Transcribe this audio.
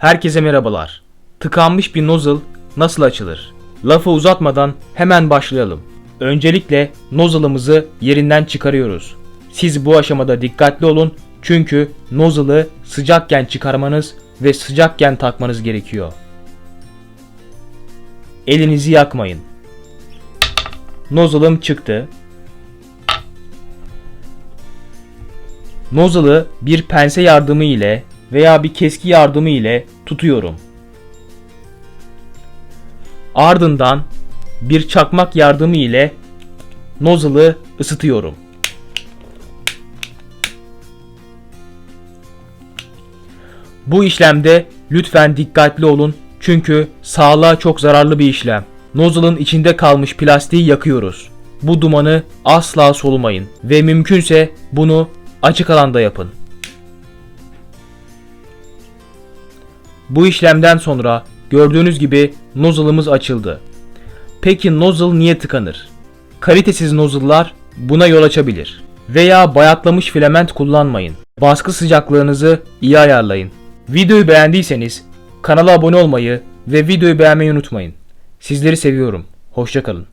Herkese merhabalar. Tıkanmış bir nozzle nasıl açılır? Lafı uzatmadan hemen başlayalım. Öncelikle nozzle'ımızı yerinden çıkarıyoruz. Siz bu aşamada dikkatli olun çünkü nozzle'ı sıcakken çıkarmanız ve sıcakken takmanız gerekiyor. Elinizi yakmayın. Nozzle'ım çıktı. Nozzle'ı bir pense yardımı ile veya bir keski yardımı ile tutuyorum. Ardından bir çakmak yardımı ile nozzle'ı ısıtıyorum. Bu işlemde lütfen dikkatli olun çünkü sağlığa çok zararlı bir işlem. Nozzle'ın içinde kalmış plastiği yakıyoruz. Bu dumanı asla solumayın ve mümkünse bunu açık alanda yapın. Bu işlemden sonra gördüğünüz gibi nozzle'ımız açıldı. Peki nozzle niye tıkanır? Kalitesiz nozzle'lar buna yol açabilir. Veya bayatlamış filament kullanmayın. Baskı sıcaklığınızı iyi ayarlayın. Videoyu beğendiyseniz kanala abone olmayı ve videoyu beğenmeyi unutmayın. Sizleri seviyorum. Hoşçakalın.